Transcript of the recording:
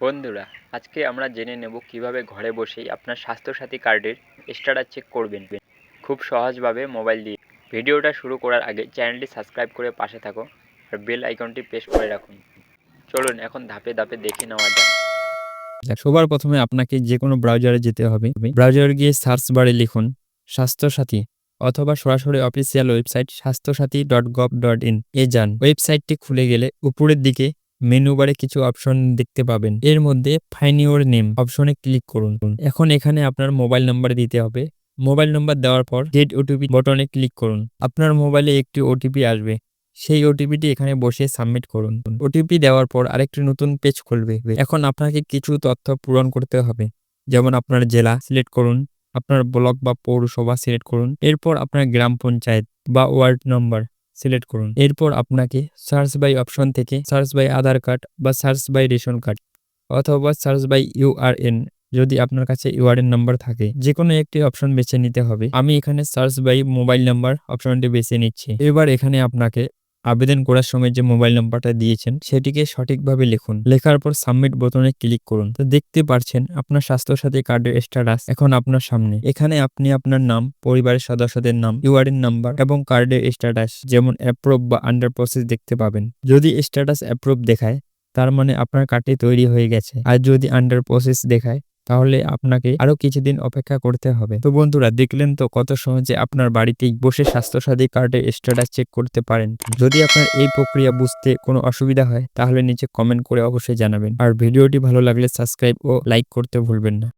বন্ধুরা, আজকে আমরা জেনে নেব কীভাবে ঘরে বসেই আপনার স্বাস্থ্যসাথী কার্ডের স্ট্যাটাস চেক করবেন। খুব সহজভাবে মোবাইল দিয়ে। ভিডিওটা শুরু করার আগে চ্যানেলটি সাবস্ক্রাইব করে পাশে থাকো আর বেল আইকনটি প্রেস করে রাখুন। চলুন এখন ধাপে ধাপে দেখে নেওয়া যাক। সবার প্রথমে আপনাকে যে কোনো ব্রাউজারে যেতে হবে। ব্রাউজারে গিয়ে সার্চ বারে লিখুন, স্বাস্থ্যসাথী অথবা সরাসরি official website Swasthyasathi dot gov dot in এ যান। ওয়েবসাইটটি খুলে গেলে উপরের দিকে মেনু বারে কিছু অপশন দেখতে পাবেন। এর মধ্যে ফাইন ইউর নেম অপশনে ক্লিক করুন। এখন এখানে আপনার মোবাইল নাম্বার দিতে হবে। মোবাইল নাম্বার দেওয়ার পর গেট ওটিপি বটনে ক্লিক করুন। আপনার মোবাইলে একটি ওটিপি আসবে। সেই ওটিপিটি এখানে বসে সাবমিট করুন। ওটিপি দেওয়ার পর আরেকটি নতুন পেজ খুলবে। এখন আপনাকে কিছু তথ্য পূরণ করতে হবে। যেমন আপনার জেলা সিলেক্ট করুন। আপনার ব্লক বা পৌরসভা সিলেক্ট করুন। এরপর আপনার গ্রাম পঞ্চায়েত বা ওয়ার্ড নম্বর সিলেক্ট করুন। এরপর আপনাকে সার্চ বাই অপশন থেকে সার্চ বাই আধার কার্ড বা সার্চ বাই রেশন কার্ড অথবা সার্চ বাই ইউআরএন যদি আপনার কাছে ইউআরএন নাম্বার থাকে যে কোনো একটি অপশন বেছে নিতে হবে। আমি এখানে সার্চ বাই মোবাইল নাম্বার অপশনটি বেছে নিচ্ছি। এবার এখানে আপনাকে আবেদন করার সময় যে মোবাইল নাম্বারটা দিয়েছেন, সেটিকে সঠিকভাবে লিখুন। লেখার পর সাবমিট বোতামে ক্লিক করুন। তো দেখতে পারছেন, আপনার স্বাস্থ্যসাথী কার্ডের স্ট্যাটাস এখন আপনার সামনে। এখানে আপনি আপনার নাম, পরিবারের সদস্যদের নাম ইউআরএন নাম্বার এবং কার্ডের স্ট্যাটাস যেমন অ্যাপ্রুভ বা আন্ডার প্রসেস দেখতে পাবেন। যদি স্ট্যাটাস অ্যাপ্রুভ দেখায়, তার মানে আপনার কার্ডটি তৈরি হয়ে গেছে। আর যদি আন্ডার প্রসেস দেখায় তাহলে আপনাকে আরও কিছুদিন অপেক্ষা করতে হবে। তো বন্ধুরা, দেখলেন তো কত সহজে আপনার বাড়িতেই বসে স্বাস্থ্যসাথী কার্ডের স্ট্যাটাস চেক করতে পারেন। যদি আপনার এই প্রক্রিয়া বুঝতে কোনো অসুবিধা হয়, তাহলে নিচে কমেন্ট করে অবশ্যই জানাবেন। আর ভিডিওটি ভালো লাগলে সাবস্ক্রাইব ও লাইক করতে ভুলবেন না।